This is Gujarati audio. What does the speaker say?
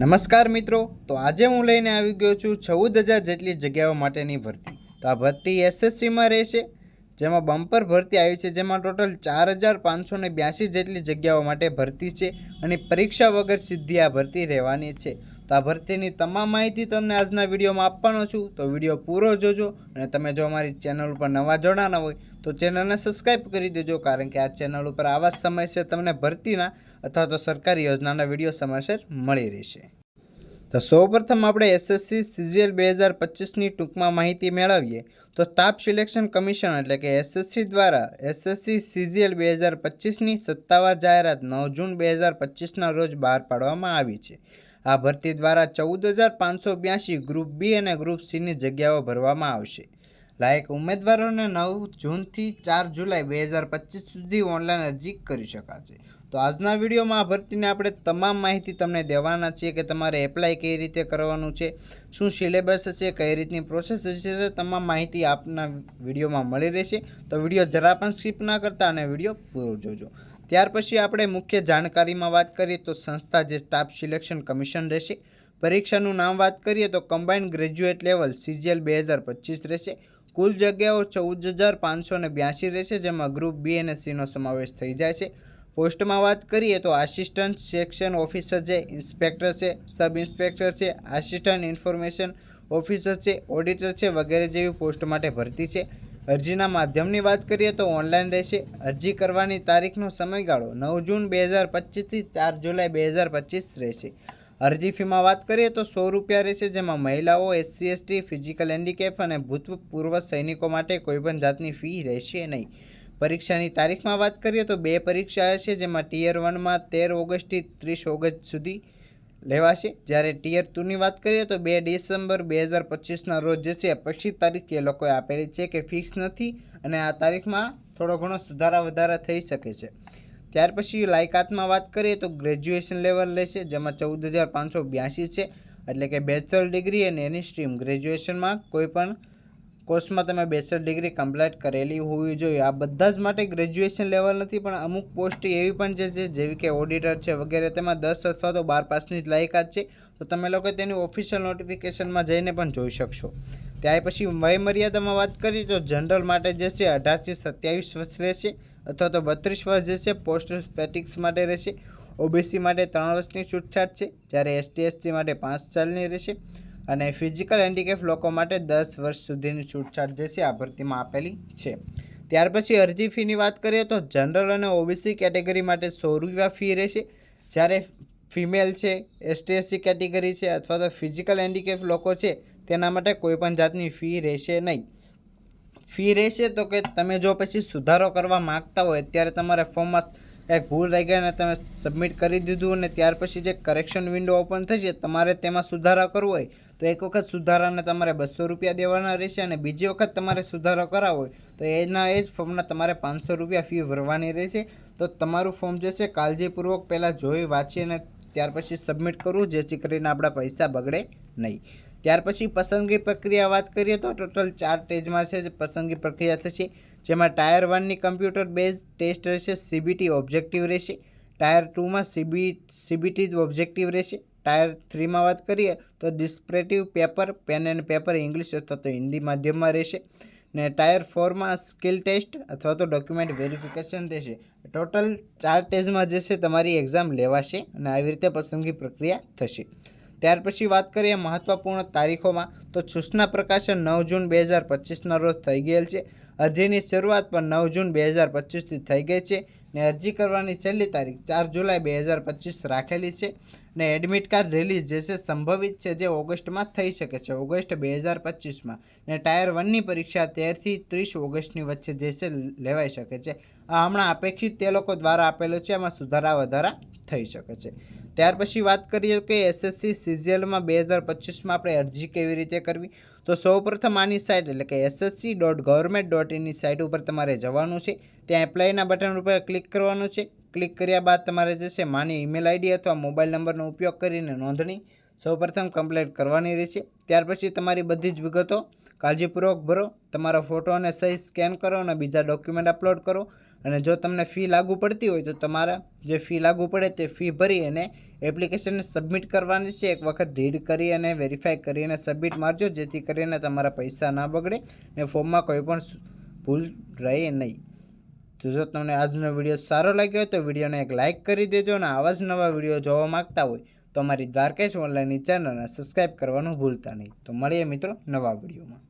નમસ્કાર મિત્રો, તો આજે હું લઈને આવી ગયો છું ચૌદ હજાર જેટલી જગ્યાઓ માટેની ભરતી. તો આ ભરતી એસએસસીમાં રહેશે, જેમાં બમ્પર ભરતી આવી છે, જેમાં ટોટલ ચાર હજાર પાંચસો બ્યાસી જેટલી જગ્યાઓ માટે ભરતી છે અને પરીક્ષા વગર સીધી આ ભરતી રહેવાની છે. તો ભરતીની તમામ માહિતી તમને આજના વિડીયોમાં આપવાનો છું. તો વીડિયો પૂરો જોજો અને તમે જો અમારી ચેનલ ઉપર નવા જોડાના હોય તો ચેનલને સબસ્ક્રાઈબ કરી દેજો, કારણ કે આ ચેનલ ઉપર આવા સમયસર તમને ભરતીના અથવા તો સરકારી યોજનાના વીડિયો સમયસર મળી રહેશે. તો સૌપ્રથમ આપણે એસએસસી સીજીએલ બે હજાર પચીસની ટૂંકમાં માહિતી મેળવીએ. તો સ્ટાફ સિલેક્શન કમિશન એટલે કે એસએસસી દ્વારા એસએસસી સીજીએલ બે હજાર પચીસની સત્તાવાર જાહેરાત નવ જૂન બે હજાર પચીસના રોજ બહાર પાડવામાં આવી છે. આ ભરતી દ્વારા ચૌદ હજાર પાંચસો બ્યાસી ગ્રુપ બી અને ગ્રુપ સીની જગ્યાઓ ભરવામાં આવશે. લાયક ઉમેદવારોને નવ જૂનથી ચાર જુલાઈ બે હજાર પચીસ સુધી ઓનલાઈન અરજી કરી શકાશે. તો આજના વિડીયોમાં આ ભરતીને આપણે તમામ માહિતી તમને દેવાના છીએ કે તમારે એપ્લાય કઈ રીતે કરવાનું છે, શું સિલેબસ હશે, કઈ રીતની પ્રોસેસ હશે તમામ માહિતી આપના વિડીયોમાં મળી રહેશે. તો વીડિયો જરા પણ સ્કીપ ના કરતા અને વીડિયો પૂરો જોજો. ત્યાર પછી આપણે મુખ્ય જાણકારીમાં વાત કરીએ તો સંસ્થા જે સ્ટાફ સિલેક્શન કમિશન રહેશે, પરીક્ષાનું નામ વાત કરીએ તો કમ્બાઇન્ડ ગ્રેજ્યુએટ લેવલ સીજીએલ બે હજાર પચીસ રહેશે, કુલ જગ્યાઓ ચૌદ હજાર પાંચસો ને બ્યાસી રહેશે, જેમાં ગ્રુપ બી અને સીનો સમાવેશ થઈ જાય છે. પોસ્ટમાં વાત કરીએ તો આસિસ્ટન્ટ સેક્શન ઓફિસર છે, ઇન્સ્પેક્ટર છે, સબ ઇન્સ્પેક્ટર છે, આસિસ્ટન્ટ ઇન્ફોર્મેશન ઓફિસર છે, ઓડિટર છે વગેરે જેવી પોસ્ટ માટે ભરતી છે. અરજીના માધ્યમની વાત કરીએ તો ઓનલાઈન રહેશે. અરજી કરવાની તારીખનો સમયગાળો નવ જૂન બે હજાર પચીસથી ચાર જુલાઈ બે હજાર પચીસ રહેશે. અરજી ફીમાં વાત કરીએ તો સો રૂપિયા રહેશે, જેમાં મહિલાઓ, એસસી, એસટી, ફિઝિકલ હેન્ડીકેપ અને ભૂતપૂર્વ સૈનિકો માટે કોઈપણ જાતની ફી રહેશે નહીં. પરીક્ષાની તારીખમાં વાત કરીએ તો બે પરીક્ષા હશે, જેમાં ટીયર વનમાં તેર ઓગસ્ટથી ત્રીસ ઓગસ્ટ સુધી લેવાશે. જ્યારે ટીયર ટુની વાત કરીએ તો બે ડિસેમ્બર બે હજાર પચીસના રોજ જે છે પછી તારીખ એ લોકોએ આપેલી છે કે ફિક્સ નથી અને આ તારીખમાં થોડો ઘણો સુધારા વધારા થઈ શકે છે. ત્યાર પછી લાયકાતમાં વાત કરીએ તો ગ્રેજ્યુએશન લેવલ લેશે, જેમાં ચૌદ હજાર પાંચસો બ્યાસી છે. એટલે કે બેચલર ડિગ્રી અને એની સ્ટ્રીમ. ગ્રેજ્યુએશનમાં કોઈ પણ કોર્સમાં તમે બેચલર ડિગ્રી કમ્પ્લીટ કરેલી હોવી જોઈએ. આ બધા જ માટે ગ્રેજ્યુએશન લેવલ નથી, પણ અમુક પોસ્ટ એવી પણ જે છે જેવી કે ઓડિટર છે વગેરે, તેમાં દસ અથવા તો બાર પાસની જ લાયકાત છે. તો તમે લોકો તેની ઓફિશિયલ નોટિફિકેશનમાં જઈને પણ જોઈ શકશો. ત્યાર પછી વયમર્યાદામાં વાત કરીએ તો જનરલ માટે જે છે અઢારથી સત્યાવીસ વર્ષ રહેશે અથવા તો બત્રીસ વર્ષ જે છે પોસ્ટ ફેટિક્સ માટે રહેશે. ઓબીસી માટે ત્રણ વર્ષની છૂટછાટ છે. જ્યારે એસટી એસટી માટે પાંચ સાલની રહેશે. અને ફિઝિકલ હેન્ડીકેપ લોકો માટે દસ વર્ષ સુધીની છૂટછાટ જે છે આ ભરતીમાં આપેલી છે. ત્યાર પછી અરજી ફીની વાત કરીએ તો જનરલ અને ઓબીસી કેટેગરી માટે સો રૂપિયા ફી રહેશે. જ્યારે ફિમેલ છે એસટી એસસી કેટેગરી છે અથવા તો ફિઝિકલ હેન્ડીકેપ લોકો છે, તેના માટે કોઈપણ જાતની ફી રહેશે નહીં. ફી રહેશે તો કે તમે જો પછી સુધારો કરવા માગતા હોય, ત્યારે તમારે ફોર્મમાં કંઈક ભૂલ રહી ગઈ અને તમે સબમિટ કરી દીધું અને ત્યાર પછી જે કરેક્શન વિન્ડો ઓપન થશે, તમારે તેમાં સુધારા કરવો હોય તો એક વખત સુધારાને તમારે બસો રૂપિયા દેવાના રહેશે અને બીજી વખત તમારે સુધારો કરાવવો હોય, તો એના એ જ ફોર્મના તમારે પાંચસો રૂપિયા ફી ભરવાની રહેશે. તો તમારું ફોર્મ જે છે, કાળજીપૂર્વક પહેલાં જોઈ વાંચી અને ત્યાર પછી સબમિટ કરવું, જેથી કરીને આપણા પૈસા બગડે નહીં. ત્યાર પછી પસંદગી પ્રક્રિયા વાત કરીએ તો ટોટલ ચાર સ્ટેજમાં છે, જે પસંદગી પ્રક્રિયા થશે, જેમાં ટાયર વનની કમ્પ્યુટર બેઝ ટેસ્ટ રહેશે, સીબીટી ઓબ્જેક્ટિવ રહેશે ટાયર ટુમાં સીબી, સીબીટી જ ઓબ્જેક્ટિવ રહેશે. ટાયર થ્રીમાં વાત કરીએ તો descriptive paper, pen and paper English અથવા તો હિન્દી માધ્યમમાં રહેશે. ને ટાયર ફોરમાં સ્કિલ ટેસ્ટ અથવા તો ડોક્યુમેન્ટ વેરિફિકેશન રહેશે. ટોટલ ચાર સ્ટેજમાં જે છે તમારી એક્ઝામ લેવાશે અને આવી રીતે પસંદગી પ્રક્રિયા થશે. ત્યાર પછી વાત કરીએ મહત્ત્વપૂર્ણ તારીખોમાં. તો સૂચના પ્રકાશન નવ જૂન બે હજાર પચીસના રોજ થઈ ગયેલ છે. અરજીની શરૂઆત પણ નવ જૂન બે હજાર પચીસથી થઈ ગઈ છે. ને અરજી કરવાની છેલ્લી તારીખ ચાર જુલાઈ બે હજાર પચીસ રાખેલી છે ને એડમિટ કાર્ડ રિલીઝ જે છે સંભવિત છે જે ઓગસ્ટમાં થઈ શકે છે. ઓગસ્ટ બે હજાર પચીસમાં ને ટાયર વનની પરીક્ષા તેરથી ત્રીસ ઓગસ્ટની વચ્ચે જે છે લેવાઈ શકે છે. આ હમણાં અપેક્ષિત તે લોકો દ્વારા આપેલું છે એમાં સુધારા વધારા થઈ શકે છે. ત્યાર પછી વાત કરીએ કે એસએસસી સિઝિયલમાં બે હજાર પચીસમાં આપણે અરજી કેવી રીતે કરવી? તો સૌપ્રથમ આની સાઇટ એટલે કે એસએસસી ડોટ ગવર્મેન્ટ ડોટ ઇનની સાઇટ ઉપર તમારે જવાનું છે. ત્યાં એપ્લાયના બટન ઉપર ક્લિક કરવાનું છે. ક્લિક કર્યા બાદ તમારે જે છે માની ઈમેલ આઈડી અથવા મોબાઈલ નંબરનો ઉપયોગ કરીને નોંધણી સૌપ્રથમ કમ્પ્લીટ કરવાની રહેશે. ત્યાર પછી તમારી બધી જ વિગતો કાળજીપૂર્વક ભરો. તમારો ફોટો અને સહી સ્કેન કરો અને બીજા ડોક્યુમેન્ટ અપલોડ કરો. અને જો તમને ફી લાગુ પડતી હોય તો તમારા જે ફી લાગુ પડે તે ફી ભરી અને એપ્લિકેશનને સબમિટ કરવાની છે. એક વખત રીડ કરી અને વેરીફાઈ કરીને સબમિટ મારજો, જેથી કરીને તમારા પૈસા ના બગડે ને ફોર્મમાં કોઈ પણ ભૂલ રહે નહીં. તો જો તમને આજનો વીડિયો સારો લાગ્યો હોય તો વિડીયોને એક લાઇક કરી દેજો અને આવા જ નવા વીડિયો જોવા માગતા હોય તો અમારી દ્વારકેશ ઓનલાઈનની ચેનલને સબસ્ક્રાઈબ કરવાનું ભૂલતા નહીં. તો મળીએ મિત્રો નવા વિડીયોમાં.